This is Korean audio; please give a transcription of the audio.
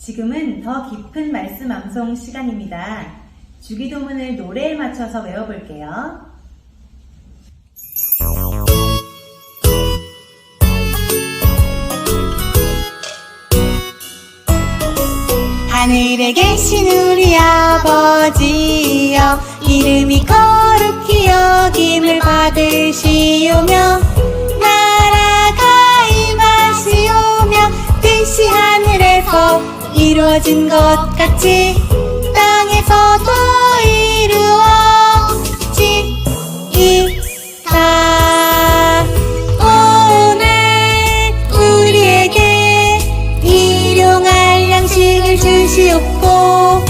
지금은 더 깊은 말씀 암송 시간입니다. 주기도문을 노래에 맞춰서 외워볼게요. 하늘에 계신 우리 아버지여 이름이 거룩히 이루어진 것 같이 땅에서도 이루어지이다. 오늘 우리에게 일용할 양식을 주시옵고